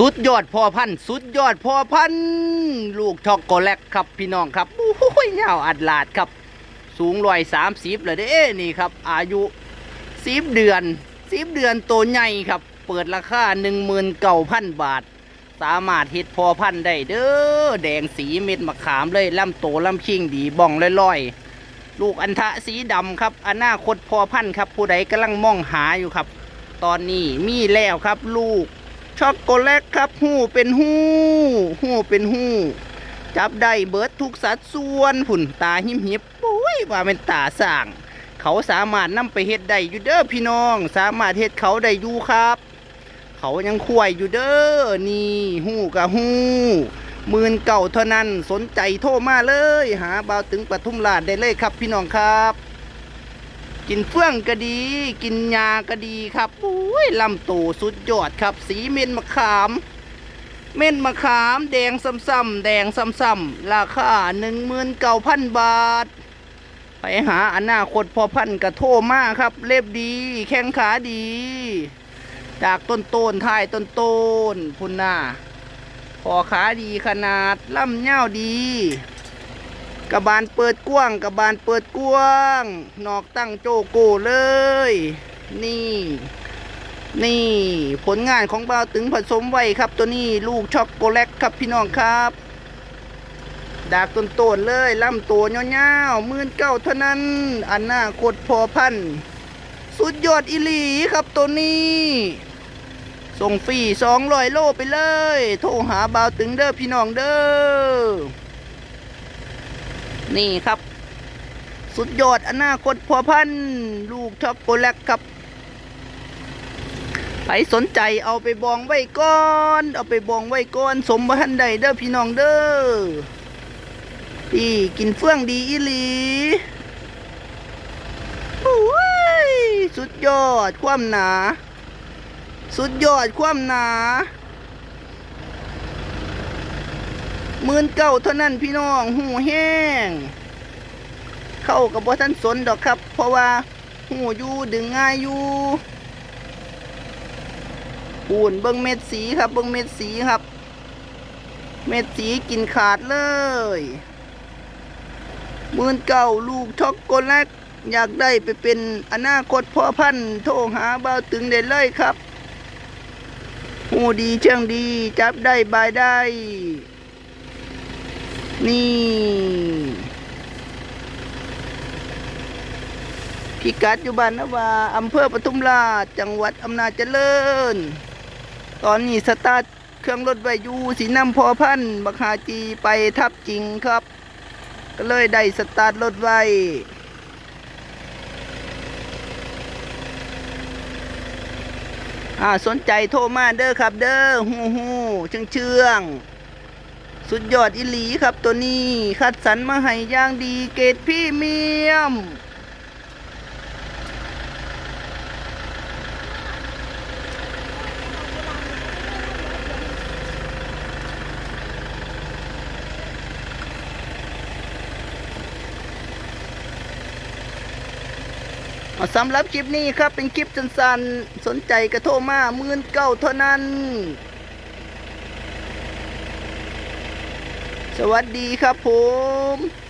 สุดยอดพ่อพันธุ์สุดยอดพ่อพันธุ์ลูกช็อกโกแลตครับพี่น้องครับโอ้ยยาวอัดลาดครับ สูงร้อยสามสิบเลยเด้นี่ครับ อายุสิบเดือนสิบเดือนโตใหญ่ครับ เปิดราคาหนึ่งหมื่นเก้าพันบาท สามารถเฮ็ดพอพันธุ์ได้เด้อแดงสีเม็ดมะขามเลยลำโตลำชิงดีบ้องลอยๆ ลูกอันทะสีดำครับอนาคตพอพันธุ์ครับผู้ใดกำลังมองหาอยู่ครับ ตอนนี้มีแล้วครับลูก ช็อกโกแลตครับ หู้เป็นหู้ หู้เป็นหู้ จับได้เบิดทุกสัดส่วนผุ่นตาหิมหิบโอ้ยว่าเป็นตาสร้างเขาสามารถนำไปเฮ็ดได้อยู่เด้อพี่น้อง สามารถเฮ็ดเขาได้อยู่ครับ เขายังควยอยู่เด้อนี่หู้กับหูหมื่นเก่าเท่านั้นสนใจโทรมาเลย หาบ่าวถึงปทุมราชได้เลยครับพี่น้องครับ กินเฟื่องก็ดี กินยาก็ดีครับอุ้ยลำโตสุดยอดครับ สีเม็ดมะขาม เม็ดมะขามแดงซ้ำๆแดงซ้ำๆราคาหนึ่งหมื่นเก้าพันบาท ไปหาอนาคตพอพันกระโทมาครับ เล็บดี แข้งขาดี จากต้นโตนท้ายต้นโตน พุ่นหน้าพอขาดีขนาดล่ำเง่าดี กระบาลเปิดกว้างกระบาลเปิดกว้างนอกตั้งโจโกเลย นี่ นี่ ผลงานของบ่าวตึงผสมไว้ครับ ตัวนี้ลูกช็อกโกแลตครับพี่น้องครับดากต้นโตนเลยลำตัวเงาวๆมื่นเก้าเท่านั้น อันหน้าคดพอพัน สุดยอดอิลีครับตัวนี้ ส่งฟรีสองร้อยโลไปเลย โทรหาบ่าวตึงเด้อพี่น้องเด้อ นี่ครับ สุดยอดอนาคตพอพันธุ์ลูกช็อกโกแลตครับใครสนใจเอาไปบองไว้ก่อน เอาไปบองไว้ก่อน สมบัติใดเด้อพี่น้องเด้อพี่กินเฟื่องดีอีหลีโอ้ยสุดยอดความหนา สุดยอดความหนาห มื่นเก้าเท่านั้นพี่น้องหูแห้ง เข้ากับบ่ท่านสนดอกครับ เพราะว่าหูอยู่ดึงง่ายอยู่ปูนเบิ่งเม็ดสีครับเบิ่งเม็ดสีครับ เม็ดสีกินขาดเลยมื่นเก้าลูกช็อกโกแลตอยากได้ไปเป็นอนาคตพ่อพันธุ์โทรหาบ่าวตึงได้เลยครับหูดีเชิงดี จับได้บายได้ นี่ พิกัดอยู่บ้านนาวาอำเภอปทุมราช จังหวัดอำนาจเจริญ ตอนนี้สตาร์ทเครื่องรถไวยูสีน้ำพอพันธ์บักหาจีไปทับจริงครับ ก็เลยได้สตาร์ทรถไวอ่าสนใจโทรมาเด้อครับเด้อฮู้ฮู้เชื่องเชื่อง สุดยอดอิหลีครับตัวนี้คัดสรรมาให้ย่างดีเกรดพรี่เมียม สำหรับคลิปนี้ครับเป็นคลิปสั้นๆ สนใจกระโทรมามื่นเก้าเท่านั้น สวัสดีครับผม